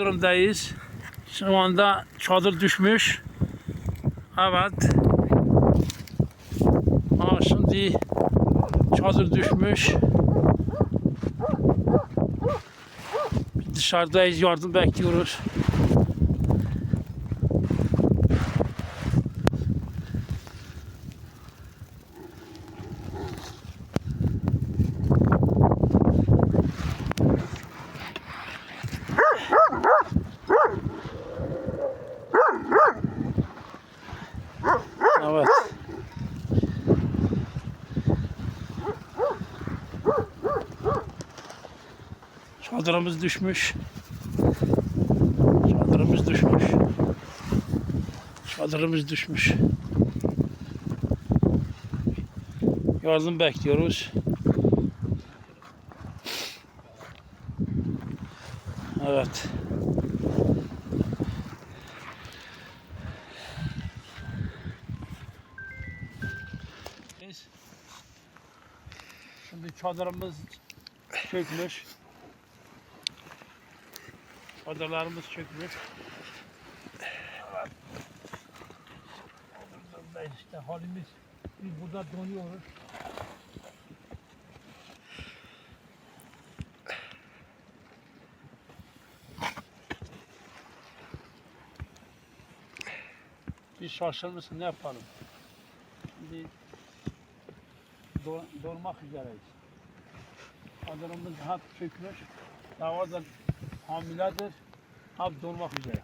durumdayız. Şu anda çadır düşmüş. Evet. Aa, şimdi çadır düşmüş. Dışarıdayız yardım bekliyoruz. Evet. Çadırımız düşmüş. Çadırımız düşmüş. Çadırımız düşmüş. Yardım bekliyoruz. Evet. Şimdi çadırımız çökmüş. Çadırlarımız çökmüş. Burada işte halimiz biz burada donuyoruz. Biz şaşırmışsın ne yapalım? Şimdi do, dolmak üzereyiz. Kadınımız hep çökmüş. Havadan hamiledir. Hep dolmak üzere.